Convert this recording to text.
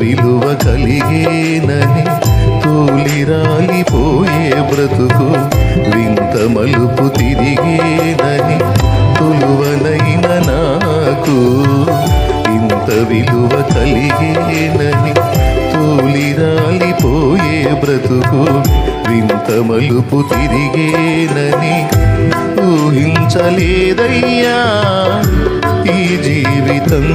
విలువ కలిగేనని తూలిరాలిపోయే బ్రతుకు వింత మలుపు తిరిగేనని తులువనైన నాకు ఇంత విలువ కలిగేనని తూలిరాలిపోయే బ్రతుకు వింత మలుపు తిరిగేనని ఊహించలేదయ్యా ఈ జీవితం.